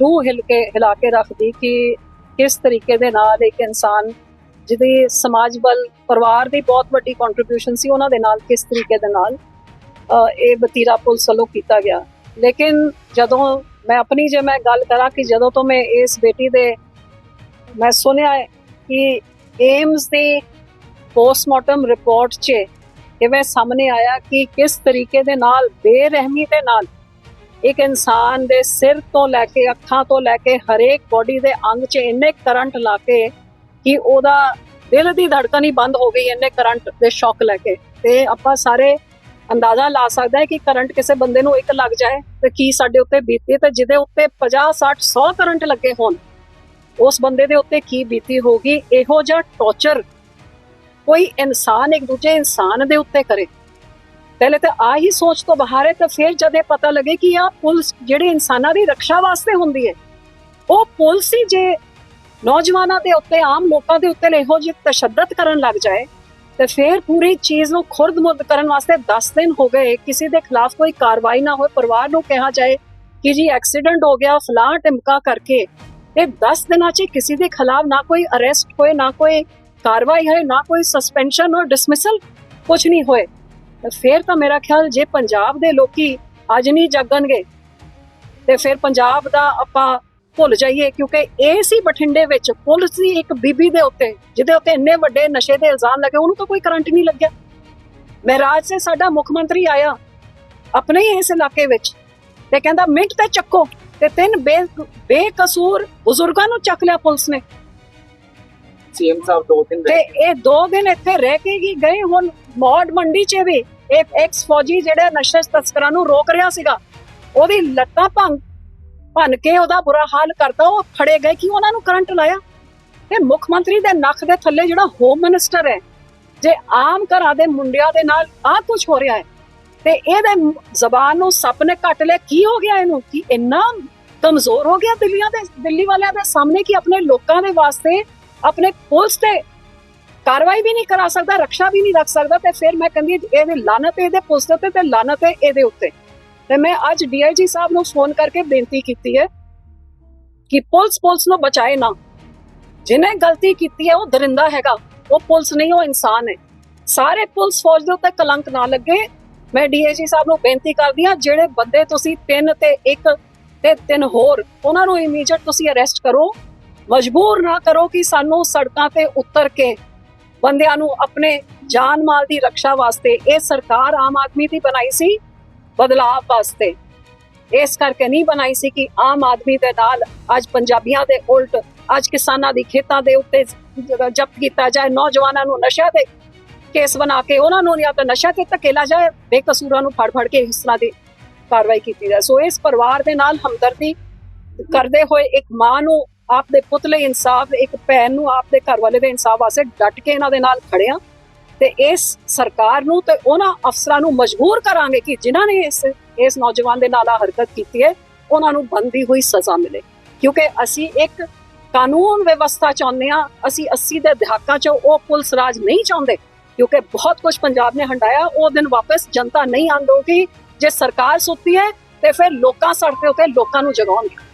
ਰੂਹ ਹਿਲ ਕੇ, ਹਿਲਾ ਕੇ ਰੱਖਦੀ ਕਿ ਕਿਸ ਤਰੀਕੇ ਦੇ ਨਾਲ ਇੱਕ ਇਨਸਾਨ ਜਿਹਦੀ ਸਮਾਜ ਵੱਲ, ਪਰਿਵਾਰ ਦੀ ਬਹੁਤ ਵੱਡੀ ਕੰਟਰੀਬਿਊਸ਼ਨ ਸੀ, ਉਹਨਾਂ ਦੇ ਨਾਲ ਕਿਸ ਤਰੀਕੇ ਦੇ ਨਾਲ ਇਹ ਬਤੀਰਾ ਪੁਲਿਸ ਵੱਲੋਂ ਕੀਤਾ ਗਿਆ। ਲੇਕਿਨ ਜਦੋਂ ਮੈਂ ਆਪਣੀ, ਜੇ ਮੈਂ ਗੱਲ ਕਰਾਂ ਕਿ ਜਦੋਂ ਤੋਂ ਮੈਂ ਇਸ ਬੇਟੀ ਦੇ, ਮੈਂ ਸੁਣਿਆ ਕਿ ਏਮਸ ਦੀ ਪੋਸਟਮਾਰਟਮ ਰਿਪੋਰਟ 'ਚ ਕਿਵੇਂ ਸਾਹਮਣੇ ਆਇਆ ਕਿ ਕਿਸ ਤਰੀਕੇ ਦੇ ਨਾਲ, ਬੇਰਹਿਮੀ ਦੇ ਨਾਲ ਇੱਕ ਇਨਸਾਨ ਦੇ ਸਿਰ ਤੋਂ ਲੈ ਕੇ ਅੱਖਾਂ ਤੋਂ ਲੈ ਕੇ ਹਰੇਕ ਬੋਡੀ ਦੇ ਅੰਗ 'ਚ ਇੰਨੇ ਕਰੰਟ ਲਾ ਕੇ ਕਿ ਉਹਦਾ ਦਿਲ ਦੀ ਧੜਕਣ ਹੀ ਬੰਦ ਹੋ ਗਈ ਇੰਨੇ ਕਰੰਟ ਦੇ ਸ਼ੌਕ ਲੈ ਕੇ। ਤੇ ਆਪਾਂ ਸਾਰੇ ਅੰਦਾਜ਼ਾ ਲਾ ਸਕਦਾ ਹੈ ਕਿ ਕਰੰਟ ਕਿਸੇ ਬੰਦੇ ਨੂੰ ਇੱਕ ਲੱਗ ਜਾਏ ਤੇ ਕੀ ਸਾਡੇ ਉੱਤੇ ਬੀਤੀ ਤੇ ਜਿਹਦੇ ਉੱਤੇ 50 60 100 ਕਰੰਟ ਲੱਗੇ ਹੋਣ, ਉਸ ਬੰਦੇ ਦੇ ਉੱਤੇ ਕੀ ਬੀਤੀ ਹੋਗੀ ਇਹੋ ਜਿਹਾ ਟੌਰਚਰ ਕੋਈ ਇਨਸਾਨ ਇੱਕ ਦੂਜੇ ਇਨਸਾਨ ਦੇ ਉੱਤੇ ਕਰੇ। ਪਹਿਲੇ ਤਾਂ ਆ ਹੀ ਸੋਚ ਤੋਂ ਬਾਹਰ ਹੈ ਤਾਂ ਫਿਰ ਜਦ ਇਹ ਪਤਾ ਲੱਗੇ ਕਿ ਆ ਪੁਲਿਸ ਜਿਹੜੇ ਇਨਸਾਨਾਂ ਦੀ ਰੱਖਿਆ ਵਾਸਤੇ ਹੁੰਦੀ ਹੈ, ਉਹ ਪੁਲਿਸ ਹੀ ਜੇ ਨੌਜਵਾਨਾਂ ਦੇ ਉੱਤੇ, ਆਮ ਲੋਕਾਂ ਦੇ ਉੱਤੇ ਇਹੋ ਜਿਹੇ ਤਸ਼ੱਦਦ ਕਰਨ ਲੱਗ ਜਾਏ, ਤੇ ਫਿਰ ਪੂਰੀ ਚੀਜ਼ ਨੂੰ ਖੁਰਦ-ਮੁਰਦ ਕਰਨ ਵਾਸਤੇ 10 ਦਿਨ ਹੋ ਗਏ, ਕਿਸੇ ਦੇ ਖਿਲਾਫ ਕੋਈ ਕਾਰਵਾਈ ਨਾ ਹੋਏ, ਪਰਿਵਾਰ ਨੂੰ ਕਿਹਾ ਜਾਏ ਕਿ ਜੀ ਐਕਸੀਡੈਂਟ ਹੋ ਗਿਆ, ਫਲਾਹ ਟਿਮਕਾ ਕਰਕੇ ਤੇ 10 ਦਿਨਾਂ 'ਚ ਕਿਸੇ ਦੇ ਖਿਲਾਫ ਨਾ ਕੋਈ ਅਰੈਸਟ ਹੋਏ, ਨਾ ਕੋਈ ਕਾਰਵਾਈ ਹੋਏ, ਨਾ ਕੋਈ ਸਸਪੈਂਸ਼ਨ ਔਰ ਡਿਸਮਿਸਲ ਕੁਝ ਨਹੀਂ ਹੋਏ। ਤੇ ਫਿਰ ਤਾਂ ਮੇਰਾ ਖਿਆਲ ਜੇ ਪੰਜਾਬ ਦੇ ਲੋਕੀ ਅੱਜ ਨਹੀਂ ਜਾਗਣਗੇ, ਤੇ ਫਿਰ ਪੰਜਾਬ ਦਾ ਆਪਾਂ ਭੁੱਲ ਜਾਈਏ ਕਿਉਂਕਿ ਇਹ ਸੀ ਬਠਿੰਡੇ ਵਿੱਚ ਪੁਲਿਸ ਦੀ ਇੱਕ ਬੀਬੀ ਦੇ ਉੱਤੇ, ਜਿਹਦੇ ਉੱਤੇ ਇੰਨੇ ਵੱਡੇ ਨਸ਼ੇ ਦੇ ਇਲਜ਼ਾਮ ਲੱਗੇ, ਉਹਨੂੰ ਤਾਂ ਕੋਈ ਕਰੰਟ ਨਹੀਂ ਲੱਗਿਆ। ਮਹਿਰਾਜ ਸੇ ਸਾਡਾ ਮੁੱਖ ਮੰਤਰੀ ਆਇਆ, ਆਪਣੇ ਹੀ ਇਸ ਇਲਾਕੇ ਵਿੱਚ, ਤੇ ਕਹਿੰਦਾ, ਮਿੰਟ ਤੇ ਚੱਕੋ। ਤੇ ਤਿੰਨ ਬੇ, ਬੇਕਸੂਰ ਬਜ਼ੁਰਗਾਂ ਨੂੰ ਚੱਕ ਲਿਆ ਪੁਲਿਸ ਨੇ। ਸੀਐਮ ਸਾਹਿਬ ਦੋ ਦਿਨ ਤੇ ਇਹ ਦੋ ਦਿਨ ਇੱਥੇ ਰਹਿ ਕੇ ਹੀ ਗਏ ਹੁਣ ਮੌੜ ਮੰਡੀ 'ਚ ਵੀ ਇੱਕ ਐਕਸ ਫੌਜੀ ਜਿਹੜੇ ਨਸ਼ੇ ਤਸਕਰਾਂ ਨੂੰ ਰੋਕ ਰਿਹਾ ਸੀਗਾ ਉਹਦੀ ਲੱਤਾਂ ਭੰਨ ਭੰਨ ਕੇ ਉਹਦਾ ਬੁਰਾ ਹਾਲ ਕਰਤਾ ਉਹ ਫੜੇ ਗਏ ਕਿ ਉਹਨਾਂ ਨੂੰ ਕਰੰਟ ਲਾਇਆ? ਤੇ ਮੁੱਖ ਮੰਤਰੀ ਦੇ ਨੱਕ ਦੇ ਥੱਲੇ ਜਿਹੜਾ ਹੋਮ ਮਿਨਿਸਟਰ ਹੈ ਜੇ ਆਮ ਘਰਾਂ ਦੇ ਮੁੰਡਿਆਂ ਦੇ ਨਾਲ ਆ ਕੁਝ ਹੋ ਰਿਹਾ ਹੈ ਤੇ ਇਹਦੇ ਜ਼ਬਾਨ ਨੂੰ ਸੱਪ ਨੇ ਕੱਟ ਲਿਆ ਕੀ ਹੋ ਗਿਆ ਇਹਨੂੰ? ਕਿ ਇੰਨਾ ਕਮਜ਼ੋਰ ਹੋ ਗਿਆ ਦਿੱਲੀਆਂ ਦੇ ਦਿੱਲੀ ਵਾਲਿਆਂ ਦੇ ਸਾਹਮਣੇ ਕਿ ਆਪਣੇ ਲੋਕਾਂ ਦੇ ਵਾਸਤੇ ਆਪਣੇ ਪੁਲਿਸ ਤੇ ਕਾਰਵਾਈ ਵੀ ਨਹੀਂ ਕਰਾ ਸਕਦਾ ਰੱਖਿਆ ਵੀ ਨਹੀਂ ਰੱਖ ਸਕਦਾ ਤੇ ਫਿਰ ਮੈਂ ਕਹਿੰਦੀ ਇਹਦੇ ਲਾਨਤ ਇਹਦੇ ਪੁਲਿਸ ਦੇ ਤੇ ਲਾਨਤ ਇਹਦੇ ਉੱਤੇ। ਤੇ ਮੈਂ ਅੱਜ ਡੀਆਈਜੀ ਸਾਹਿਬ ਨੂੰ ਫੋਨ ਕਰਕੇ ਬੇਨਤੀ ਕੀਤੀ ਹੈ ਕਿ ਪੁਲਿਸ ਪੁਲਿਸ ਨੂੰ ਬਚਾਏ ਨਾ। ਜਿਹਨੇ ਗਲਤੀ ਕੀਤੀ ਹੈ, ਉਹ ਦਰਿੰਦਾ ਹੈਗਾ, ਉਹ ਪੁਲਿਸ ਨਹੀਂ, ਉਹ ਇਨਸਾਨ ਹੈ। ਸਾਰੇ ਪੁਲਿਸ ਫੌਜ ਦੇ ਉੱਤੇ ਕਲੰਕ ਨਾ ਲੱਗੇ। ਮੈਂ ਡੀਆਈਜੀ ਸਾਹਿਬ ਨੂੰ ਬੇਨਤੀ ਕਰਦੀ ਹਾਂ, ਜਿਹੜੇ ਬੰਦੇ ਤੁਸੀਂ ਤਿੰਨ ਤੇ ਇੱਕ ਤੇ ਤਿੰਨ ਹੋਰ, ਉਹਨਾਂ ਨੂੰ ਇਮੀਡੀਏਟ ਤੁਸੀਂ ਅਰੈਸਟ ਕਰੋ। ਮਜਬੂਰ ਨਾ ਕਰੋ ਕਿ ਸਾਨੂੰ ਸੜਕਾਂ ਤੇ ਉਤਰ ਕੇ ਬੰਦਿਆਂ ਨੂੰ ਆਪਣੇ ਜਾਨ ਮਾਲ ਦੀ ਰੱਖਿਆ ਵਾਸਤੇ ਇਹ ਸਰਕਾਰ ਆਮ ਆਦਮੀ ਦੀ ਬਣਾਈ ਸੀ ਬਦਲਾਅ ਵਾਸਤੇ। ਇਸ ਕਰਕੇ ਨਹੀਂ ਬਣਾਈ ਸੀ ਕਿ ਆਮ ਆਦਮੀ ਦੇ ਨਾਲ ਅੱਜ ਪੰਜਾਬੀਆਂ ਦੇ ਉਲਟ ਅੱਜ ਕਿਸਾਨਾਂ ਦੀ ਖੇਤਾਂ ਦੇ ਉੱਤੇ ਜ਼ਬਤ ਕੀਤਾ ਜਾਏ, ਨੌਜਵਾਨਾਂ ਨੂੰ ਨਸ਼ਾ ਦੇ ਕੇਸ ਬਣਾ ਕੇ ਉਹਨਾਂ ਨੂੰ ਜਾਂ ਤਾਂ ਨਸ਼ਾ ਤੇ ਧਕੇਲਾ ਜਾਏ, ਬੇਕਸੂਰਾਂ ਨੂੰ ਫੜ ਫੜ ਕੇ ਇਸ ਤਰ੍ਹਾਂ ਦੀ ਕਾਰਵਾਈ ਕੀਤੀ ਜਾਏ। ਸੋ ਇਸ ਪਰਿਵਾਰ ਦੇ ਨਾਲ ਹਮਦਰਦੀ ਕਰਦੇ ਹੋਏ ਇੱਕ ਮਾਂ ਨੂੰ ਆਪਦੇ ਪੁੱਤ ਲਈ ਇਨਸਾਫ, ਇੱਕ ਭੈਣ ਨੂੰ ਆਪ ਦੇ ਘਰ ਵਾਲੇ ਦੇ ਇਨਸਾਫ ਵਾਸਤੇ ਡਟ ਕੇ ਇਹਨਾਂ ਦੇ ਨਾਲ ਖੜਿਆ ਤੇ ਇਸ ਸਰਕਾਰ ਨੂੰ ਤੇ ਉਹਨਾਂ ਅਫਸਰਾਂ ਨੂੰ ਮਜਬੂਰ ਕਰਾਂਗੇ ਕਿ ਜਿਨ੍ਹਾਂ ਨੇ ਇਸ ਇਸ ਨੌਜਵਾਨ ਦੇ ਨਾਲ ਆ ਹਰਕਤ ਕੀਤੀ ਹੈ, ਉਹਨਾਂ ਨੂੰ ਬੰਦੀ ਹੋਈ ਸਜ਼ਾ ਮਿਲੇ। ਕਿਉਂਕਿ ਅਸੀਂ ਇੱਕ ਕਾਨੂੰਨ ਵਿਵਸਥਾ ਚਾਹੁੰਦੇ ਆ, ਅਸੀਂ 80 ਦੇ ਦਹਾਕਾਂ 'ਚ ਉਹ ਪੁਲਿਸ ਰਾਜ ਨਹੀਂ ਚਾਹੁੰਦੇ। ਕਿਉਂਕਿ ਬਹੁਤ ਕੁਝ ਪੰਜਾਬ ਨੇ ਹੰਡਾਇਆ, ਉਹ ਦਿਨ ਵਾਪਸ ਜਨਤਾ ਨਹੀਂ ਆਂਦੋਗੀ। ਜੇ ਸਰਕਾਰ ਸੁੱਤੀ ਹੈ, ਤੇ ਫਿਰ ਲੋਕਾਂ ਸੜਕ ਦੇ ਲੋਕਾਂ ਨੂੰ ਜਗਾਉਣਗੇ।